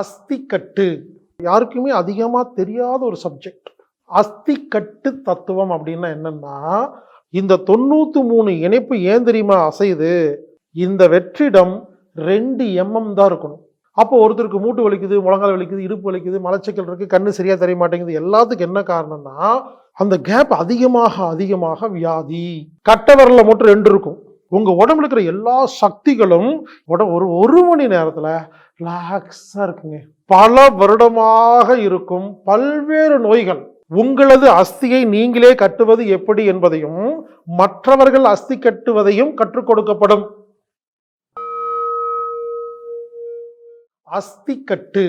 அஸ்திக்கட்டு. யாருக்குமே அதிகமாக தெரியாத ஒரு சப்ஜெக்ட் அஸ்திக்கட்டு தத்துவம் அப்படின்னா என்னன்னா இந்த தொண்ணூற்றி மூணு இணைப்பு ஏன் தெரியுமா அசையுது? இந்த வெற்றிடம் ரெண்டு எம்எம் தான் இருக்கணும். அப்போ ஒருத்தருக்கு மூட்டு வலிக்குது முழங்கால் வலிக்குது இடுப்பு வலிக்குது மலச்சிக்கல் இருக்குது கண்ணு சரியாக தெரிய மாட்டேங்குது. எல்லாத்துக்கும் என்ன காரணம்னா அந்த கேப் அதிகமாக அதிகமாக வியாதி. கட்ட மட்டும் ரெண்டு இருக்கும். உங்கள் உடம்புல இருக்கிற எல்லா சக்திகளும் உட ஒரு ஒரு மணி நேரத்தில் ரிலாக்ஸாக இருக்குங்க. பல வருடமாக இருக்கும் பல்வேறு நோய்கள். உங்களது அஸ்தியை நீங்களே கட்டுவது எப்படி என்பதையும் மற்றவர்கள் அஸ்தி கட்டுவதையும் கற்றுக் கொடுக்கப்படும். அஸ்தி கட்டு.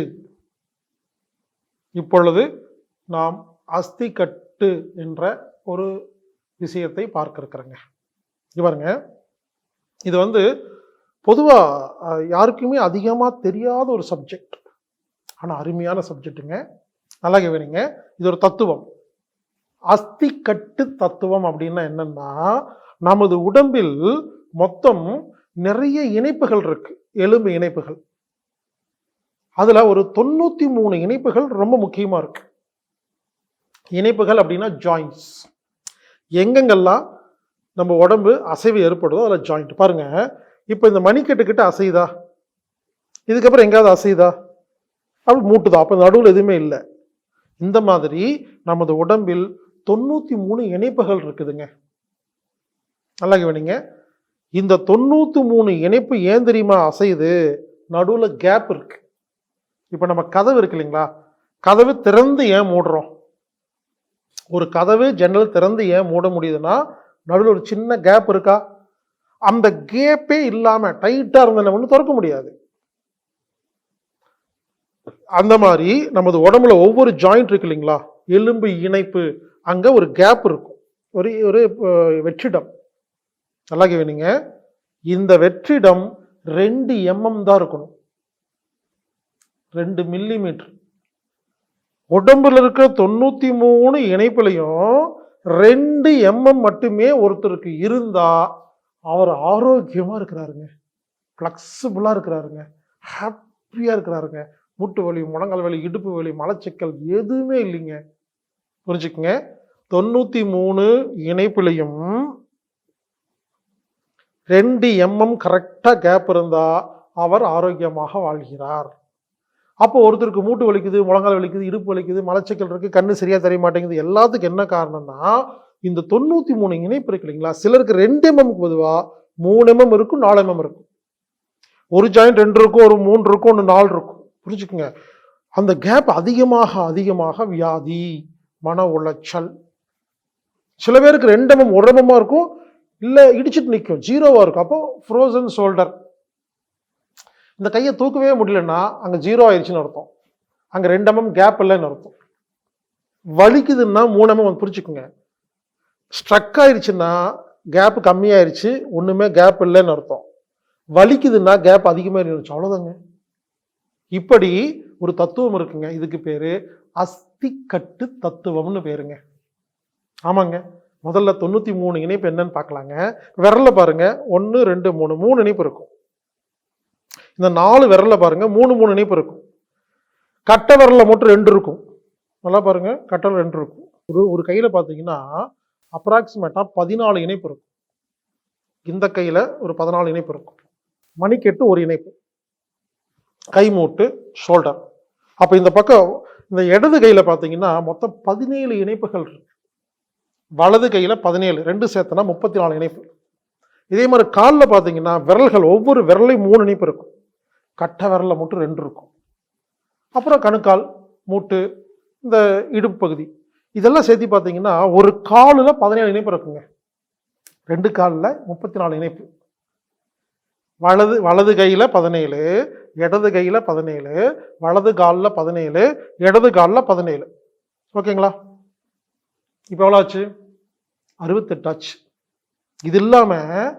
இப்பொழுது நாம் அஸ்தி கட்டு என்ற ஒரு விஷயத்தை பார்க்க இருக்கிறோங்க இவருங்க இது வந்து பொதுவாக யாருக்குமே அதிகமாக தெரியாத ஒரு சப்ஜெக்ட் ஆனால் அருமையான சப்ஜெக்ட்டுங்க நல்லா கவனிங்க இது ஒரு தத்துவம். அஸ்தி கட்டு தத்துவம் அப்படின்னா என்னன்னா நமது உடம்பில் மொத்தம் நிறைய இணைப்புகள் இருக்கு. எலும்பு இணைப்புகள். அதுல ஒரு தொண்ணூத்தி மூணு இணைப்புகள் ரொம்ப முக்கியமா இருக்கு. இணைப்புகள் அப்படின்னா ஜாயின்ஸ் எங்கெங்கெல்லாம் நம்ம உடம்பு அசைவு ஏற்படுதோ அதில் ஜாயிண்ட் பாருங்க. இப்போ இந்த மணிக்கட்டுக்கிட்ட அசைதா அசையுதா? இதுக்கப்புறம் எங்கேயாவது அசையுதா? அப்படி மூட்டுதா. அப்போ நடுவில் எதுவுமே இல்லை. இந்த மாதிரி நமது உடம்பில் தொண்ணூற்றி மூணு இணைப்புகள் இருக்குதுங்க. நல்லா கவனிங்க. இந்த தொண்ணூற்றி மூணு இணைப்பு ஏன் தெரியுமா? அசையுது. நடுவில் கேப் இருக்கு. இப்போ நம்ம கதவு இருக்கு இல்லைங்களா? கதவு திறந்து ஏன் மூடுறோம்? ஒரு கதவு ஜன்னல் திறந்து ஏன் மூட முடியுதுன்னா நடுவில் ஒரு சின்ன கேப் இருக்கா? அந்த கேப்பே இல்லாமல் டைட்டாக இருந்த நம்ம ஒன்றும் திறக்க முடியாது. அந்த மாதிரி நமது உடம்புல ஒவ்வொரு ஜாயிண்ட் இருக்கு இல்லைங்களா? எலும்பு இணைப்பு அங்கே ஒரு கேப் இருக்கும். ஒரு ஒரு வெற்றிடம். நல்லா கேவீங்க இந்த வெற்றிடம் ரெண்டு எம்எம் தான் இருக்கணும். ரெண்டு மில்லி மீட்டர் உடம்புல இருக்கிற தொண்ணூத்தி மூணு இணைப்புலையும் ரெண்டு எம்எம் மட்டுமே ஒருத்தருக்கு இருந்தா அவர் ஆரோக்கியமாக இருக்கிறாருங்க. ஃப்ளெக்சிபிளாக இருக்கிறாருங்க. ஹாப்பியாக இருக்கிறாருங்க. மூட்டு வலி முழங்கால் வலி இடுப்பு வலி மலச்சிக்கல் எதுவுமே இல்லைங்க. புரிஞ்சுக்குங்க? தொண்ணூற்றி மூணு இணைப்புலையும் ரெண்டு எம்எம் கரெக்டாக கேப் இருந்தால் அவர் ஆரோக்கியமாக வாழ்கிறார். அப்போ ஒருத்தருக்கு மூட்டு வலிக்குது முழங்கால் வலிக்குது இடுப்பு வலிக்குது மலச்சிக்கல் இருக்குது கண்ணு சரியாக தெரிய மாட்டேங்குது எல்லாத்துக்கும் என்ன காரணம்னா இந்த தொண்ணூற்றி மூணு இணைப்பு இருக்கு இல்லைங்களா? சிலருக்கு ரெண்டு எம்எம்க்கு பொதுவாக மூணு எம்எம் இருக்கும் நாலு எம்எம் இருக்கும். ஒரு ஜாயிண்ட் ரெண்டு இருக்கும் ஒரு மூணு இருக்கும் ஒன்று நாலு இருக்கும். புரிஞ்சுக்குங்க? அந்த கேப் அதிகமாக அதிகமாக வியாதி மன உளைச்சல். சில பேருக்கு ரெண்டு எம்எம் ஒரு எம்எம்மாக இருக்கும். இல்லை இடிச்சிட்டு நிற்கும் ஜீரோவாக இருக்கும். அப்போ ஃப்ரோசன் ஷோல்டர் இந்த கையை தூக்கவே முடியலன்னா அங்கே ஜீரோ ஆயிடுச்சுன்னு அர்த்தம். அங்கே ரெண்டு எம்எம் கேப் இல்லைன்னு அர்த்தம். வலிக்குதுன்னா மூணு எம்எம் புரிச்சுக்குங்க ஸ்ட்ரக் ஆயிடுச்சுன்னா கேப் கம்மியாயிருச்சு ஒன்றுமே கேப் இல்லைன்னு அர்த்தம். வலிக்குதுன்னா கேப் அதிகமாக இருந்துச்சு அவ்வளோதாங்க இப்படி ஒரு தத்துவம் இருக்குங்க இதுக்கு பேர் அஸ்திக்கட்டு தத்துவம்னு பேருங்க. ஆமாங்க முதல்ல தொண்ணூற்றி மூணு இணைப்பு என்னன்னு பார்க்கலாங்க. விரல பாருங்க ஒன்று ரெண்டு மூணு மூணு இணைப்பு இருக்கும். இந்த நாலு விரலில் பாருங்க மூணு மூணு இணைப்பு இருக்கும். கட்டை விரலில் மட்டும் ரெண்டு இருக்கும். நல்லா பாருங்க கட்டை ரெண்டு இருக்கும். ஒரு ஒரு கையில் பார்த்தீங்கன்னா அப்ராக்சிமேட்டாக பதினாலு இணைப்பு இருக்கும். இந்த கையில் ஒரு பதினாலு இணைப்பு இருக்கும். மணிக்கெட்டு ஒரு இணைப்பு. கை மூட்டு ஷோல்டர் அப்போ இந்த பக்கம் இந்த இடது கையில் பார்த்தீங்கன்னா மொத்தம் பதினேழு இணைப்புகள் இருக்கு. வலது கையில் பதினேழு ரெண்டு சேர்த்தனா முப்பத்தி நாலு இணைப்பு. இதே மாதிரி காலில் பார்த்தீங்கன்னா விரல்கள் ஒவ்வொரு விரலையும் மூணு இணைப்பு இருக்கும். கட்டை விரலில் மட்டும் ரெண்டு இருக்கும். அப்புறம் கணுக்கால் மூட்டு இந்த இடுப்பு பகுதி. இதெல்லாம் சேர்த்து பார்த்தீங்கன்னா ஒரு காலில் பதினேழு இணைப்பு இருக்குங்க. ரெண்டு காலில் முப்பத்தி நாலு இணைப்பு. வலது வலது கையில் பதினேழு இடது கையில் பதினேழு வலது காலில் பதினேழு இடது காலில் பதினேழு. ஓகேங்களா? இப்போ எவ்வளோ ஆச்சு? அறுபத்தெட்டு ஆச்சு. இது இல்லாமல்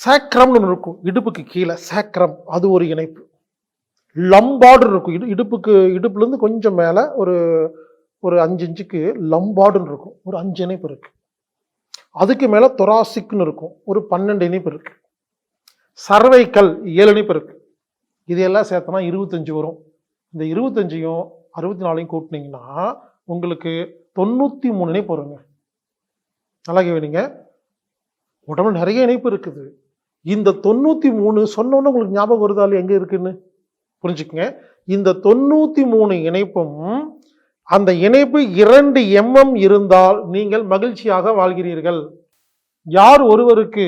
சேக்ரம்னு ஒன்று இருக்கும். இடுப்புக்கு கீழே சேக்ரம். அது ஒரு இணைப்பு. லம்பாடு இருக்கும். இடு இடுப்புக்கு இடுப்புலேருந்து கொஞ்சம் மேலே ஒரு ஒரு அஞ்சு இன்ச்சுக்கு லம்பாடுன்னு இருக்கும். ஒரு அஞ்சு இணைப்பு இருக்குது அதுக்கு மேலே தொராசிக்னு இருக்கும். ஒரு பன்னெண்டு இணைப்பு இருக்குது சர்வைக்கல் ஏழு இணைப்பு இருக்குது இதையெல்லாம் சேர்த்தனா இருபத்தஞ்சி வரும். இந்த இருபத்தஞ்சையும் அறுபத்தி நாலையும் கூட்டினீங்கன்னா உங்களுக்கு தொண்ணூற்றி மூணு இணைப்பு வருங்க. நல்லா கேவீங்க உடம்புல நிறைய இணைப்பு இருக்குது. இந்த தொண்ணூற்றி மூணு சொன்னோன்னே உங்களுக்கு ஞாபகம் வருதாலும் எங்கே இருக்குன்னு? புரிஞ்சுக்கங்க. இந்த தொண்ணூற்றி மூணு இணைப்பும் அந்த இணைப்பு இரண்டு எம்எம் இருந்தால் நீங்கள் மகிழ்ச்சியாக வாழ்கிறீர்கள். யார் ஒருவருக்கு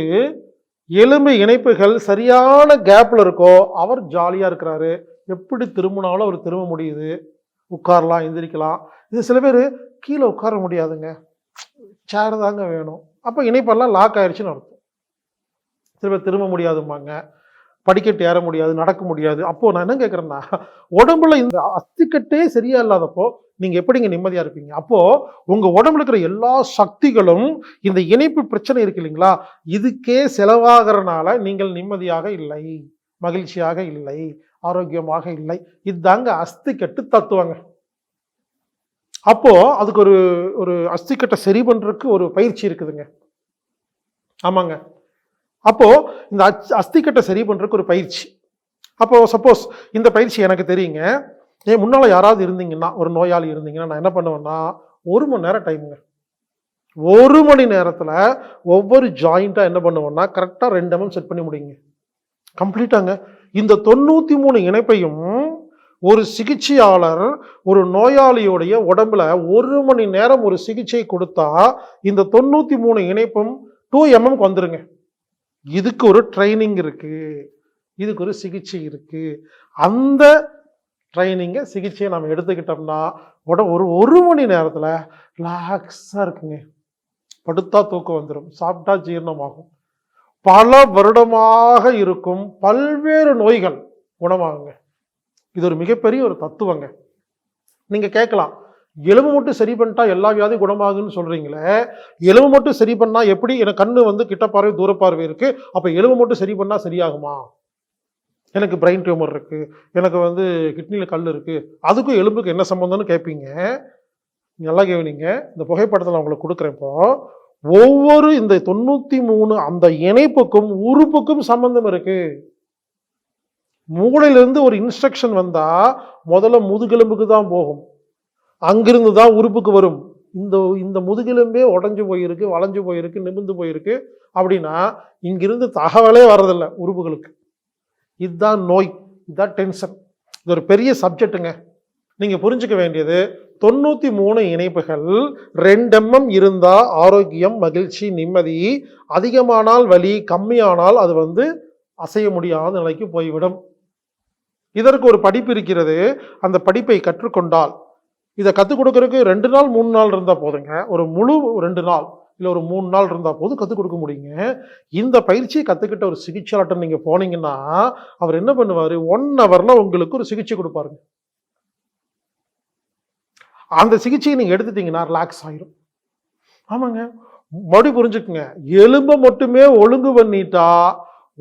எலும்பு இணைப்புகள் சரியான கேப்பில் இருக்கோ அவர் ஜாலியாக இருக்கிறாரு. எப்படி திரும்பினாலும் அவர் திரும்ப முடியுது. உட்காரலாம் எந்திரிக்கலாம். இது சில பேர் கீழே உட்கார முடியாதுங்க. சேர் தாங்க வேணும். அப்போ இணைப்பெல்லாம் லாக் ஆயிடுச்சுன்னு அர்த்தம். சில பேர் திரும்ப முடியாதும்பாங்க. படிக்கட்டு ஏற முடியாது நடக்க முடியாது. அப்போ நான் என்ன கேட்குறேன்னா உடம்புல இந்த அஸ்திக்கட்டே சரியா இல்லாதப்போ நீங்கள் எப்படிங்க நிம்மதியாக இருப்பீங்க? அப்போது உங்கள் உடம்புல இருக்கிற எல்லா சக்திகளும் இந்த இணைப்பு பிரச்சனை இருக்கு இல்லைங்களா? இதுக்கே செலவாகிறனால நீங்கள் நிம்மதியாக இல்லை மகிழ்ச்சியாக இல்லை ஆரோக்கியமாக இல்லை. இதுதாங்க அஸ்திக்கட்டு தத்துவங்க. அப்போது அதுக்கு ஒரு ஒரு அஸ்திக்கட்டை சரி பண்ணுறதுக்கு ஒரு பயிற்சி இருக்குதுங்க. ஆமாங்க. அப்போது இந்த அச்- அஸ்திக்கட்டை சரி பண்ணுறதுக்கு ஒரு பயிற்சி. அப்போது சப்போஸ் இந்த பயிற்சி எனக்கு தெரியுங்க. ஏன் முன்னால் யாராவது இருந்தீங்கன்னா ஒரு நோயாளி இருந்தீங்கன்னா நான் என்ன பண்ணுவேன்னா ஒரு மணி நேரம் டைமுங்க ஒரு மணி நேரத்தில் ஒவ்வொரு ஜாயிண்ட்டாக என்ன பண்ணுவேன்னா கரெக்டாக ரெண்டு எம்எம் செட் பண்ணி முடியுங்க கம்ப்ளீட்டாங்க இந்த தொண்ணூற்றி மூணு இணைப்பையும் ஒரு சிகிச்சையாளர் ஒரு நோயாளியுடைய உடம்புல ஒரு மணி நேரம் ஒரு சிகிச்சை கொடுத்தா இந்த தொண்ணூற்றி மூணு இணைப்பும் டூ எம்எம்க்கு வந்துருங்க. இதுக்கு ஒரு ட்ரைனிங் இருக்குது இதுக்கு ஒரு சிகிச்சை இருக்குது அந்த ட்ரைனிங்கை சிகிச்சையை நம்ம எடுத்துக்கிட்டோம்னா உட ஒரு ஒரு மணி நேரத்தில் ரிலாக்ஸாக இருக்குங்க. படுத்தா தூக்கம் வந்துடும் சாப்பிட்டா ஜீரணமாகும். பல வருடமாக இருக்கும் பல்வேறு நோய்கள் குணமாகுங்க. இது ஒரு மிகப்பெரிய ஒரு தத்துவங்க. நீங்கள் கேட்கலாம். எலும்பு மட்டும் சரி பண்ணிட்டா எல்லா வியாதியும் குணமாகுன்னு சொல்கிறீங்களே எலும்பு மட்டும் சரி பண்ணால் எப்படி எனக்கு கண்ணு வந்து கிட்ட பார்வை தூர பார்வை இருக்குது அப்போ எலும்பு மட்டும் சரி பண்ணால் சரியாகுமா? எனக்கு பிரெயின் டியூமர் இருக்குது எனக்கு வந்து கிட்னியில் கல் இருக்குது அதுக்கும் எலும்புக்கு என்ன சம்மந்தம்னு கேட்பீங்க நல்லா கேவீங்க. இந்த புகைப்படத்தில் நான் உங்களுக்கு கொடுக்குறேன் இப்போ. ஒவ்வொரு இந்த தொண்ணூற்றி மூணு அந்த இணைப்புக்கும் உறுப்புக்கும் சம்மந்தம் இருக்குது மூளையிலிருந்து ஒரு இன்ஸ்ட்ரக்ஷன் வந்தால் முதல்ல முதுகெலும்புக்கு தான் போகும். அங்கிருந்து தான் உறுப்புக்கு வரும். இந்த இந்த முதுகெலும்பே உடஞ்சு போயிருக்கு வளைஞ்சு போயிருக்கு நிமிர்ந்து போயிருக்கு அப்படின்னா இங்கிருந்து தகவலே வர்றதில்ல உறுப்புகளுக்கு. இதுதான் நோய் இதுதான் டென்ஷன் இது ஒரு பெரிய சப்ஜெக்ட்டுங்க நீங்கள் புரிஞ்சுக்க வேண்டியது தொண்ணூற்றி மூணு இணைப்புகள் ரெண்டெம்எம் இருந்தால் ஆரோக்கியம் மகிழ்ச்சி நிம்மதி அதிகமானால் வலி கம்மியானால் அது வந்து அசைய முடியாத நிலைக்கு போய்விடும். இதற்கு ஒரு படிப்பு இருக்கிறது. அந்த படிப்பை கற்றுக்கொண்டால் இதை கற்றுக் கொடுக்கறதுக்கு ரெண்டு நாள் மூணு நாள் இருந்தால் போதுங்க. ஒரு முழு ரெண்டு நாள் இல்லை ஒரு மூணு நாள் இருந்தால் போதும் கற்றுக் கொடுக்க முடியுங்க. இந்த பயிற்சியை கற்றுக்கிட்ட ஒரு சிகிச்சையாளர்கிட்ட நீங்கள் போனீங்கன்னா அவர் என்ன பண்ணுவார்? ஒன் ஹவரில் உங்களுக்கு ஒரு சிகிச்சை கொடுப்பாருங்க. அந்த சிகிச்சையை நீங்கள் எடுத்துட்டீங்கன்னா ரிலாக்ஸ் ஆயிரும். ஆமாங்க. மறுபடி புரிஞ்சுக்குங்க. எலும்பை மட்டுமே ஒழுங்கு பண்ணிட்டா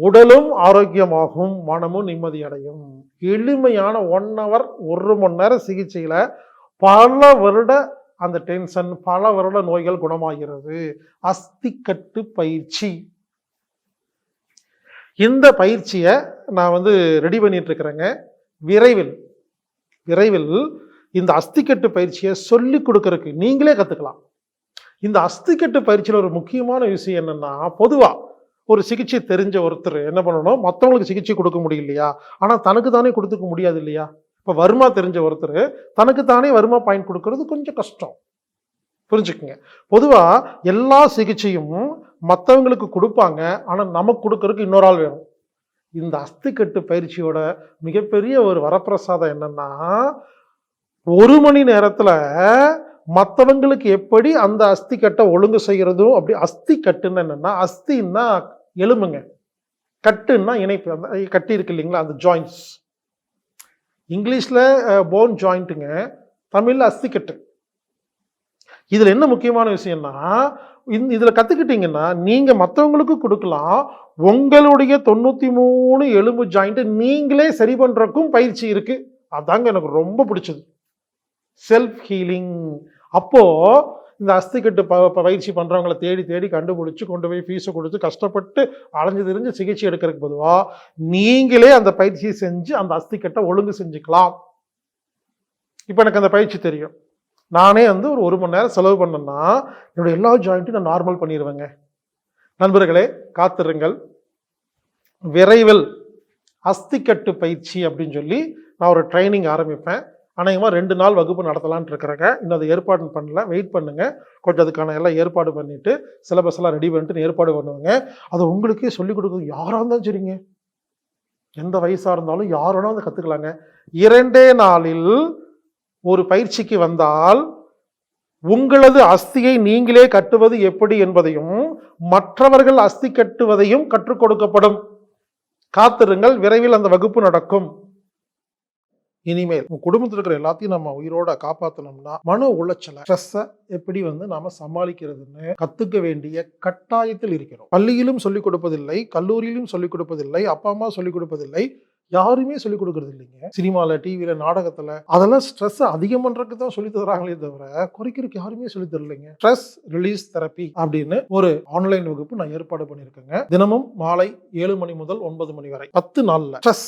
உடலும் ஆரோக்கியமாகும் மனமும் நிம்மதி அடையும். எளிமையான ஒன் ஹவர் ஒரு மணி நேரம் சிகிச்சையில் பல வருட அந்த டென்ஷன் பல வருட நோய்கள் குணமாகிறது. அஸ்திக்கட்டு பயிற்சி. இந்த பயிற்சியை நான் வந்து ரெடி பண்ணிட்டு இருக்கிறேங்க. விரைவில் விரைவில் இந்த அஸ்திக்கட்டு பயிற்சியை சொல்லி கொடுக்கறதுக்கு நீங்களே கற்றுக்கலாம் இந்த அஸ்திக்கட்டு பயிற்சியில் ஒரு முக்கியமான விஷயம் என்னென்னா பொதுவாக ஒரு சிகிச்சை தெரிஞ்ச ஒருத்தர் என்ன பண்ணணும்? மற்றவங்களுக்கு சிகிச்சை கொடுக்க முடியலையா? ஆனால் தனக்கு தானே கொடுத்துக்க முடியாது இல்லையா? இப்போ வருமா தெரிஞ்ச ஒருத்தர் தனக்கு தானே வருமா பாயிண்ட் கொடுக்கறது கொஞ்சம் கஷ்டம். புரிஞ்சுக்குங்க. பொதுவாக எல்லா சிகிச்சையும் மற்றவங்களுக்கு கொடுப்பாங்க ஆனால் நமக்கு கொடுக்கறதுக்கு இன்னொரு ஆள் வேணும். இந்த அஸ்திக்கட்டு பயிற்சியோட மிகப்பெரிய ஒரு வரப்பிரசாதம் என்னன்னா ஒரு மணி நேரத்தில் மற்றவங்களுக்கு எப்படி அந்த அஸ்தி கட்டை ஒழுங்கு செய்கிறதும் அப்படி அஸ்தி கட்டுன்னு என்னென்னா அஸ்தின்னா எலும்புங்க. கட்டுன்னா இணைப்பு அந்த கட்டி இருக்கு இல்லைங்களா அந்த ஜாயின்ஸ் இங்கிலீஷில் போன் ஜாயிண்ட்டுங்க தமிழில் அஸ்திக்கட்டு இதில் என்ன முக்கியமான விஷயம்னா இந்த இதில் கற்றுக்கிட்டீங்கன்னா நீங்கள் மற்றவங்களுக்கு கொடுக்கலாம். உங்களுடைய தொண்ணூற்றி மூணு எலும்பு ஜாயிண்ட்டு நீங்களே சரி பண்ணுறக்கும் பயிற்சி இருக்குது அதாங்க எனக்கு ரொம்ப பிடிச்சது. செல்ஃப் ஹீலிங் அப்போது இந்த அஸ்திக்கட்டு ப ப- பயிற்சி பண்ணுறவங்கள தேடி தேடி கண்டுபிடிச்சி கொண்டு போய் ஃபீஸை கொடுத்து கஷ்டப்பட்டு அலைஞ்சு தெரிஞ்சு சிகிச்சை எடுக்கிறதுக்கு பொதுவாக நீங்களே அந்த பயிற்சியை செஞ்சு அந்த அஸ்திக்கட்டை ஒழுங்கு செஞ்சுக்கலாம். இப்போ எனக்கு அந்த பயிற்சி தெரியும். நானே வந்து ஒரு ஒரு மணி நேரம் செலவு பண்ணேன்னா என்னுடைய எல்லா ஜாயிண்ட்டும் நான் நார்மல் பண்ணிடுவேங்க நண்பர்களே காத்திருங்கள். விரைவில் அஸ்திக்கட்டு பயிற்சி அப்படின்னு சொல்லி நான் ஒரு ட்ரைனிங் ஆரம்பிப்பேன். அநேகமாக ரெண்டு நாள் வகுப்பு நடத்தலான்ட்டு இருக்கிறேங்க. இன்னும் அதை ஏற்பாடு பண்ணல. வெயிட் பண்ணுங்கள் கொஞ்சம் அதுக்கான எல்லாம் ஏற்பாடு பண்ணிவிட்டு சிலபஸ் எல்லாம் ரெடி பண்ணிட்டு ஏற்பாடு பண்ணுவேங்க. அதை உங்களுக்கே சொல்லிக் கொடுக்குறது யாராக இருந்தாலும் சரிங்க. எந்த வயசாக இருந்தாலும் யார் அதை கற்றுக்கலாங்க இரண்டே நாளில் ஒரு பயிற்சிக்கு வந்தால் உங்களது அஸ்தியை நீங்களே கட்டுவது எப்படி என்பதையும் மற்றவர்கள் அஸ்தி கட்டுவதையும் கற்றுக் கொடுக்கப்படும். காத்திருங்கள். விரைவில் அந்த வகுப்பு நடக்கும். இனிமேல் உங்க குடும்பத்தில் இருக்கிற எல்லாத்தையும் நம்ம உயிரோட காப்பாற்றணும்னா மன உளைச்சலை ஸ்ட்ரெஸ்ஸை எப்படி வந்து நாம சமாளிக்கிறதுன்னு கத்துக்க வேண்டிய கட்டாயத்தில் இருக்கிறோம். பள்ளியிலும் சொல்லிக் கொடுப்பதில்லை கல்லூரியிலும் சொல்லிக் கொடுப்பதில்லை அப்பா அம்மா சொல்லிக் கொடுப்பதில்லை யாருமே சொல்லிக் கொடுக்கறது இல்லைங்க. சினிமாவில் டிவியில் நாடகத்தில் அதெல்லாம் ஸ்ட்ரெஸ் அதிகம் பண்ணுறதுக்கு தான் சொல்லி தராங்களே தவிர குறைக்கிறதுக்கு யாருமே சொல்லி தரலைங்க. ஸ்ட்ரெஸ் ரிலீஸ் தெரப்பி அப்படின்னு ஒரு ஆன்லைன் வகுப்பு நான் ஏற்பாடு பண்ணியிருக்கேங்க. தினமும் மாலை ஏழு மணி முதல் ஒன்பது மணி வரை பத்து நாளில். ஸ்ட்ரெஸ்